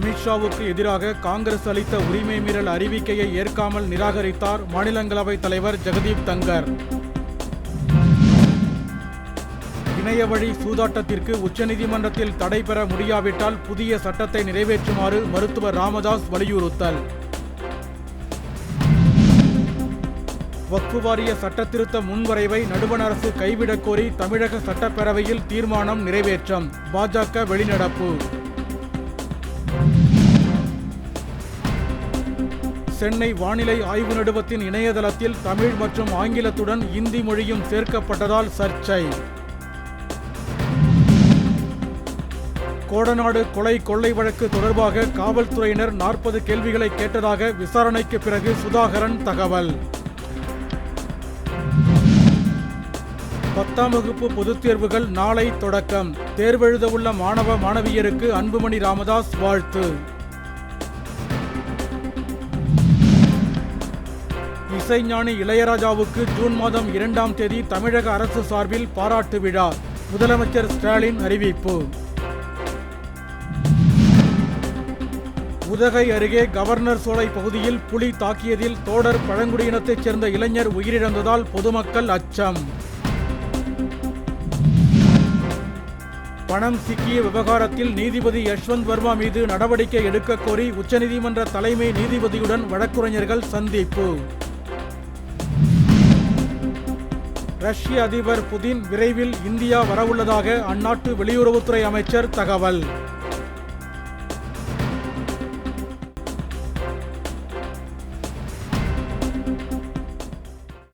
அமித்ஷாவுக்கு எதிராக காங்கிரஸ் அளித்த உரிமை மீறல் அறிவிக்கையை ஏற்காமல் நிராகரித்தார் மாநிலங்களவை தலைவர் ஜெகதீப் தங்கர். இணைய வழி சூதாட்டத்திற்கு உச்சநீதிமன்றத்தில் தடை பெற முடியாவிட்டால் புதிய சட்டத்தை நிறைவேற்றுமாறு மருத்துவர் ராமதாஸ் வலியுறுத்தல். வக்ஃபு வாரிய சட்டத்திருத்த முன்வரைவை நடுவண் அரசு கைவிடக் கோரி தமிழக சட்டப்பேரவையில் தீர்மானம் நிறைவேற்றம். பாஜக வெளிநடப்பு. சென்னை வானிலை ஆய்வு நடுவத்தின் இணையதளத்தில் தமிழ் மற்றும் ஆங்கிலத்துடன் இந்தி மொழியும் சேர்க்கப்பட்டதால் சர்ச்சை. கோடநாடு கொலை கொள்ளை வழக்கு தொடர்பாக காவல்துறையினர் நாற்பது கேள்விகளை கேட்டதாக விசாரணைக்கு பிறகு சுதாகரன் தகவல். பத்தாம் வகுப்பு பொதுத் தேர்வுகள் நாளை தொடக்கம். தேர்வெழுதவுள்ள மாணவ மாணவியருக்கு அன்புமணி ராமதாஸ் வாழ்த்து. இசைஞானி இளையராஜாவுக்கு ஜூன் மாதம் இரண்டாம் தேதி தமிழக அரசு சார்பில் பாராட்டு விழா. முதலமைச்சர் ஸ்டாலின் அறிவிப்பு. உதகை அருகே கவர்னர் சோலை பகுதியில் புலி தாக்கியதில் தோடர் பழங்குடியினத்தைச் சேர்ந்த இளைஞர் உயிரிழந்ததால் பொதுமக்கள் அச்சம். பணம் சிக்கிய விவகாரத்தில் நீதிபதி யஷ்வந்த் வர்மா மீது நடவடிக்கை எடுக்க கோரி உச்சநீதிமன்ற தலைமை நீதிபதியுடன் வழக்குரைஞர்கள் சந்திப்பு. ரஷ்ய அதிபர் புதின் விரைவில் இந்தியா வரவுள்ளதாக அந்நாட்டு வெளியுறவுத்துறை அமைச்சர் தகவல்.